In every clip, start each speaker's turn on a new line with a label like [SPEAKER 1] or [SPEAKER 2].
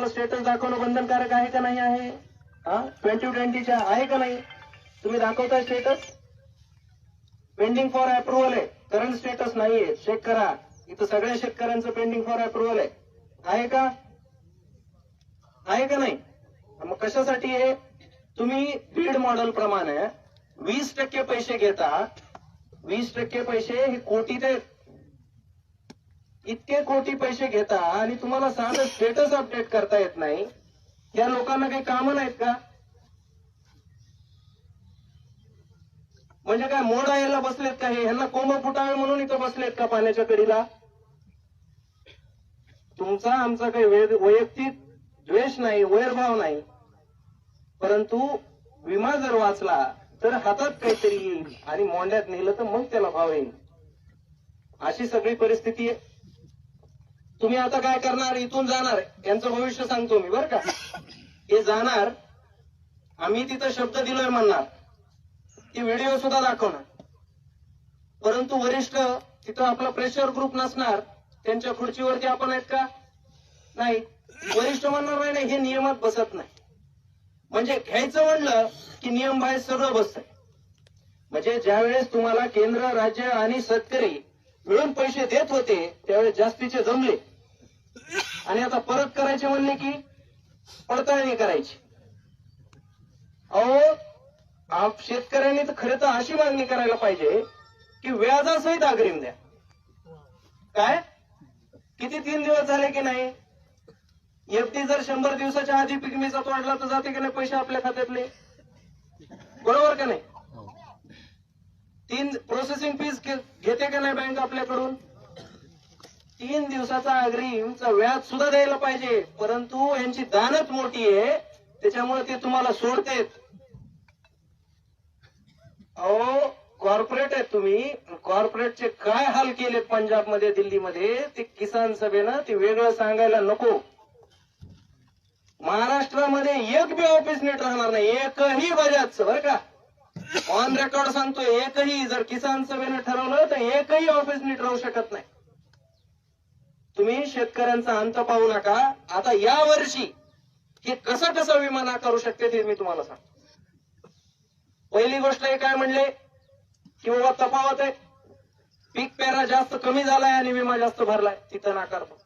[SPEAKER 1] आपलं स्टेटस दाखवणं बंधनकारक आहे का नाही आहे? हा? ट्वेंटी ट्वेंटीच्या आहे का नाही? तुम्ही दाखवताय स्टेटस पेंडिंग फॉर अप्रुव्हल आहे. करंट स्टेटस नाहीये. चेक करा. इथं सगळ्या शेतकऱ्यांचं पेंडिंग फॉर अप्रुव्हल आहे. आहे का? आहे का नाही? मग कशासाठी आहे? तुम्ही बीड मॉडेल प्रमाणे वीस टक्के पैसे घेता. वीस टक्के पैसे हे कोटीत आहेत इतके कोटी पैसे घेता आणि तुम्हाला साधं स्टेटस अपडेट करता येत नाही. या लोकांना काही कामं नाहीत का? म्हणजे काय मोडा यायला बसलेत का हे? ह्यांना कोंब फुटावे म्हणून इथं बसलेत का पाण्याच्या कडीला तुमचा आमचा काही वैयक्तिक द्वेष नाही वैरभाव नाही. परंतु विमा जर वाचला तर हातात काहीतरी येईल आणि मोंड्यात नेलं तर मग त्याला भाव येईल. अशी सगळी परिस्थिती आहे. तुम्ही आता काय करणार? इथून जाणार. यांचं भविष्य सांगतो मी बरं का? हे जाणार आम्ही तिथं शब्द दिलोय म्हणणार. ती व्हिडिओ सुद्धा दाखवणार. परंतु वरिष्ठ तिथं आपला प्रेशर ग्रुप नसणार. त्यांच्या खुर्चीवरती आपण आहेत का? नाही. वरिष्ठ म्हणणार नाही नाही. हे नियमात बसत नाही. म्हणजे घ्यायचं म्हणलं की नियम बाहेर सगळं बसतंय. म्हणजे ज्यावेळेस तुम्हाला केंद्र राज्य आणि शेतकरी मिळून पैसे देत होते त्यावेळेस जास्तीचे जमले. आणि आता परत करायचे म्हणले की पडताळणी करायची. अहो आप शेतकऱ्यांनी तर खरं तर अशी मागणी करायला पाहिजे की व्याजासहित अग्रिम द्या. काय? किती तीन दिवस झाले की नाही? एफडी जर शंभर दिवसाच्या आधी पिकमीचा तोडला तर जाते की नाही पैसे आपल्या खात्यातले? बरोबर का नाही? तीन प्रोसेसिंग फीस घेते का नाही बँक आपल्याकडून? तीन दिवसाचा अग्रिमचा व्याज सुद्धा द्यायला पाहिजे. परंतु यांची दानच मोठी आहे. त्याच्यामुळे ते तुम्हाला सोडतेत. अहो कॉर्पोरेट आहेत तुम्ही. कॉर्पोरेटचे काय हाल केलेत पंजाबमध्ये दिल्लीमध्ये? ते किसान सभेनं ते वेगळं सांगायला नको. महाराष्ट्रामध्ये एक बी ऑफिस नीट राहणार नाही. एकही बजाजचं बरं का? ऑन रेकॉर्ड सांगतो एकही. जर किसान सभेनं ठरवलं तर एकही ऑफिस नीट राहू शकत नाही. तुम्ही शेतकऱ्यांचा अंत पाहू नका. आता या वर्षी हे कसं कसं विमा नाकारू शकते ते मी तुम्हाला सांगतो. पहिली गोष्ट हे काय म्हणले? की बाबा तफावत आहे. पीक पेरा जास्त कमी झालाय आणि विमा जास्त भरलाय. तिथं नाकारतो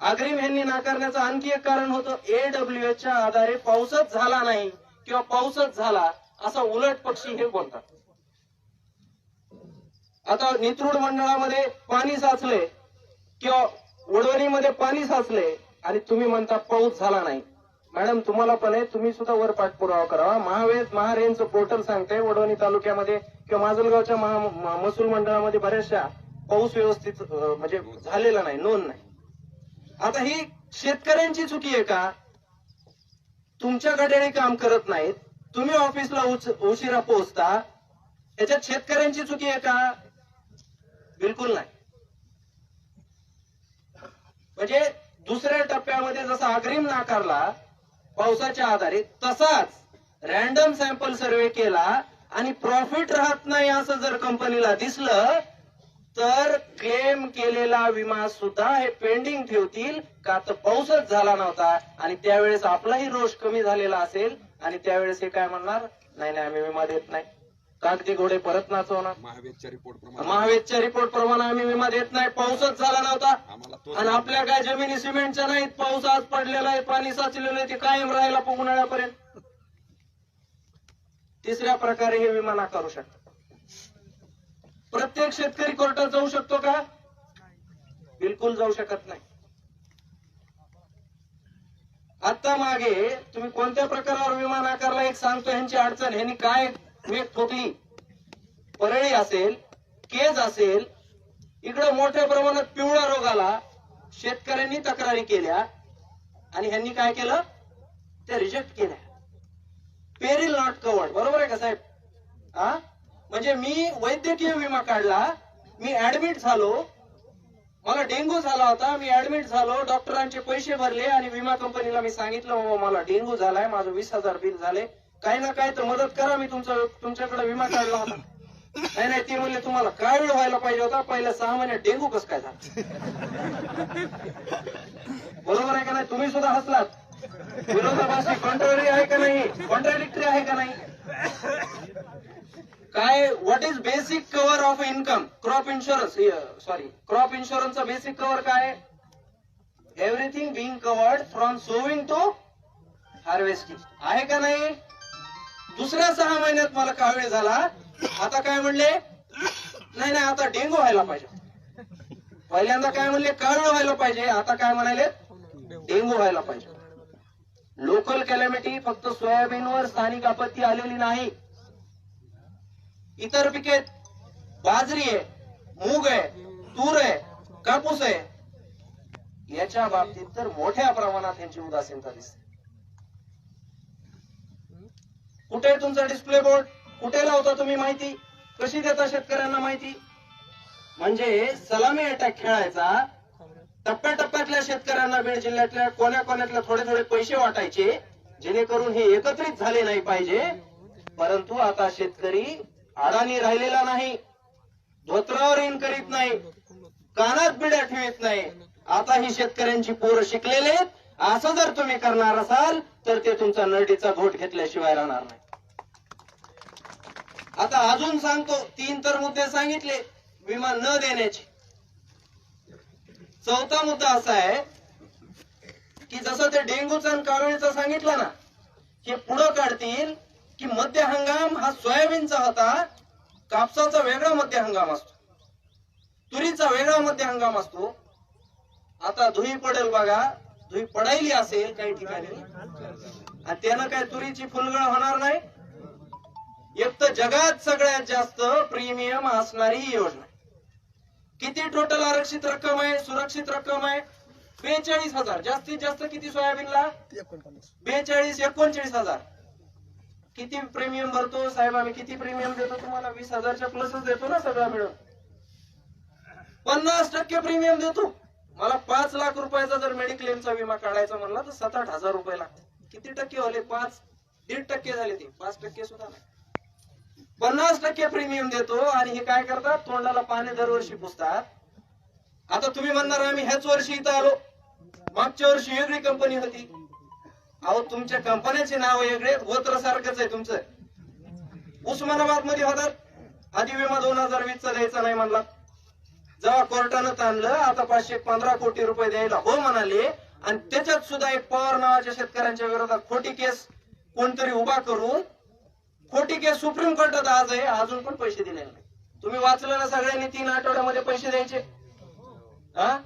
[SPEAKER 1] अग्रिम यांनी नाकारण्याचं आणखी एक कारण होतं. एडब्ल्यू एचच्या आधारे पाऊसच झाला नाही किंवा पाऊसच झाला असा उलट पक्षी हे बोलतात. आता नित्रूड मंडळामध्ये पाणी साचले किंवा वडवणीमध्ये पाणी साचले आणि तुम्ही म्हणता पाऊस झाला नाही. मॅडम तुम्हाला पण आहे तुम्ही सुद्धा वर पाठपुरावा करावा. महावेद महारेंचं पोर्टल सांगते वडवणी तालुक्यामध्ये किंवा माजलगावच्या महा महसूल मंडळामध्ये बऱ्याचशा पाऊस व्यवस्थित म्हणजे झालेला नाही नोंद नाही. आता ही शेतकऱ्यांची चुकी आहे का? तुमच्या काम करत नाहीत तुम्ही ऑफिसला उशिरा पोहोचता याच्यात शेतकऱ्यांची चुकी आहे का? बिलकुल नाही. म्हणजे दुसऱ्या टप्प्यामध्ये जसा अग्रिम नाकारला पावसाच्या आधारे तसाच रॅन्डम सॅम्पल सर्वे केला आणि प्रॉफिट राहत नाही असं जर कंपनीला दिसलं तर क्लेम केलेला विमा सुद्धा हे पेंडिंग ठेवतील का तर पाऊसच झाला नव्हता आणि त्यावेळेस आपलाही रोष कमी झालेला असेल आणि त्यावेळेस हे काय म्हणणार? नाही नाही आम्ही विमा देत नाही. कागदी घोडे परत नाचवणार.
[SPEAKER 2] महावेदच्या रिपोर्ट प्रमाणे.
[SPEAKER 1] महावेदच्या रिपोर्ट प्रमाणे आम्ही विमा देत नाही पाऊसच झाला नव्हता. आणि आपल्या काय जमिनी सिमेंटच्या नाहीत पाऊस आज पडलेला आहे पाणी साचलेलं आहे ते कायम राहायला उन्हाळ्यापर्यंत. तिसऱ्या प्रकारे हे विमा नाकारू शकतात प्रत्येक शेतकरी कोर्टात जाऊ शकतो का? बिलकुल जाऊ शकत नाही. आता मागे तुम्ही कोणत्या प्रकारावर विमा नाकारला एक सांगतो ह्यांची अडचण ह्यांनी काय वेग ठोकली परळी असेल केज असेल इकडं मोठ्या प्रमाणात पिवळा रोग आला शेतकऱ्यांनी तक्रारी केल्या आणि ह्यांनी काय केलं? त्या रिजेक्ट केल्या. पेरिल नॉट कवर्ड बरोबर आहे का साहेब? हा? म्हणजे मी वैद्यकीय विमा काढला मी ऍडमिट झालो मला डेंग्यू झाला होता मी ऍडमिट झालो डॉक्टरांचे पैसे भरले आणि विमा कंपनीला मी सांगितलं मला डेंग्यू झालाय माझं वीस हजार बिल झाले काही ना काही तर मदत करा मी तुमचा तुमच्याकडे विमा काढला होता. नाही नाही ते म्हणले तुम्हाला काय वेळ व्हायला पाहिजे होता? पहिल्या सहा महिन्यात डेंगू कस काय झाला? बरोबर आहे का नाही? तुम्ही सुद्धा हसलात. विरोधाभासी कॉन्ट्ररी आहे का नाही? कॉन्ट्राडिक्टरी आहे का नाही? काय what is basic cover of income crop insurance sorry crop इन्शुरन्सचा basic cover काय everything being covered from sowing to harvesting आहे का नाही? दुसऱ्या सहा महिन्यात मला कावीळ झाला? आता काय म्हणले? नाही नाही आता डेंगू व्हायला पाहिजे. पहिल्यांदा काय म्हणले? कावीळ व्हायला पाहिजे. आता काय म्हणाले? डेंगू व्हायला पाहिजे. लोकल कॅलॅमिटी फक्त सोयाबीनवर स्थानिक आपत्ती आलेली नाही. इतर पिके बाजरी आहे मूग आहे तूर आहे कापूस आहे. याच्या बाबतीत तर मोठ्या प्रमाणात यांची उदासीनता दिसते. कुठे आहे तुमचा डिस्प्ले बोर्ड कुठे लावता तुम्ही माहिती? कशी देता शेतकऱ्यांना माहिती? म्हणजे सलामी अटॅक खेळायचा. टप्प्याटप्प्यातल्या शेतकऱ्यांना बीड जिल्ह्यातल्या कोण्या कोण्यातल्या थोडे थोडे पैसे वाटायचे जेणेकरून हे एकत्रित झाले नाही पाहिजे. परंतु आता शेतकरी अडाणी राहिलेला नाही. धोत्रावर इन करीत नाही. कानात बिड्या ठेवित नाही. आता ही शेतकऱ्यांची पोरं शिकलेले असं जर तुम्ही करणार असाल तर ते तुमचा नरडीचा घोट घेतल्याशिवाय राहणार नाही. आता अजून सांगतो तीन तर मुद्दे सांगितले विमा न देण्याचे. चौथा मुद्दा असा आहे की जसं ते डेंग्यूचा आणि कावळीचा सांगितलं ना हे पुढं काढतील की मध्य हंगाम हा सोयाबीनचा होता कापसाचा वेगळा मध्य हंगाम असतो. तुरीचा वेगळा मध्य हंगाम असतो. आता धुई पडेल बघा धुई पडायली असेल काही ठिकाणी आणि त्यानं काय तुरीची फुलगळ होणार नाही. एक तर जगात सगळ्यात जास्त प्रीमियम असणारी ही योजना किती टोटल आरक्षित रक्कम आहे सुरक्षित रक्कम आहे? बेचाळीस हजार. जास्तीत जास्त किती सोयाबीनला? बेचाळीस एकोणचाळीस हजार. किती प्रीमियम भरतो? साहेब आम्ही किती प्रीमियम देतो तुम्हाला? वीस हजारच्या प्लसच देतो ना सगळं मिळून. पन्नास टक्के प्रीमियम देतो. मला पाच लाख रुपयाचा जर मेडिक्लेमचा विमा काढायचा म्हणला तर सात आठ हजार रुपये लागतात किती टक्के झाले पाच दीड टक्के झाले ते. पाच टक्के सुद्धा नाही. पन्नास टक्के प्रीमियम देतो आणि हे काय करतात? तोंडाला पाणी दरवर्षी पुसतात. आता तुम्ही म्हणणार आम्ही ह्याच वर्षी इथं आलो. मागच्या वर्षी वेगळी कंपनी होती. अहो तुमच्या कंपन्याचे नाव वेगळे वत्र सारखंच आहे तुमचं. उस्मानाबादमध्ये होतात आधी विमा दोन हजार वीस चा द्यायचा नाही म्हणला. जेव्हा कोर्टानं ताणलं आता पाचशे पंधरा कोटी रुपये द्यायला हो म्हणाले. आणि त्याच्यात सुद्धा एक पवार नावाच्या शेतकऱ्यांच्या विरोधात खोटी केस कोणतरी उभा करून खोटी केस सुप्रीम कोर्टात आज आहे अजून पण पैसे दिले नाही तुम्ही वाचलं ना सगळ्यांनी तीन आठवड्यामध्ये पैसे द्यायचे. हा?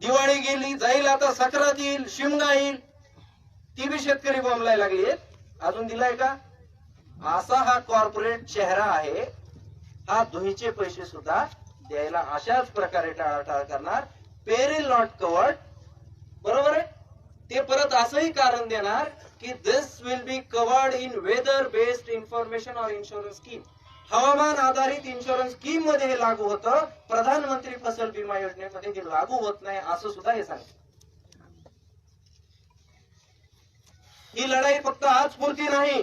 [SPEAKER 1] दिवाळी गेली जाईल आता सक्रात येईल शिमगा येईल. ती बी शेतकरी बोंबलाय लागली अजून दिलाय का? असा हा कॉर्पोरेट चेहरा आहे. हा धुईचे पैसे सुद्धा द्यायला अशाच प्रकारे टाळाटाळ करणार. पेरिल नॉट कवर्ड बरोबर आहे? ते परत असंही कारण देणार की this will be covered in weather based information or insurance scheme हवामान आधारित इन्शुरन्स स्कीममध्ये हे लागू होतं. प्रधानमंत्री फसल विमा योजनेमध्ये हे लागू होत नाही असं सुद्धा हे सांगितलं. ही लढाई फक्त आज पुरती नाही.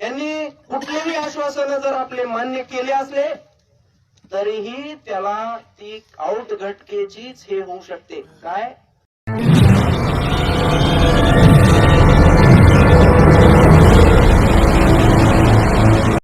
[SPEAKER 1] यांनी कुठलेही आश्वासन जर आपले मान्य केले असले तरीही त्याला ती आउट घटकेचीच हे होऊ शकते. काय?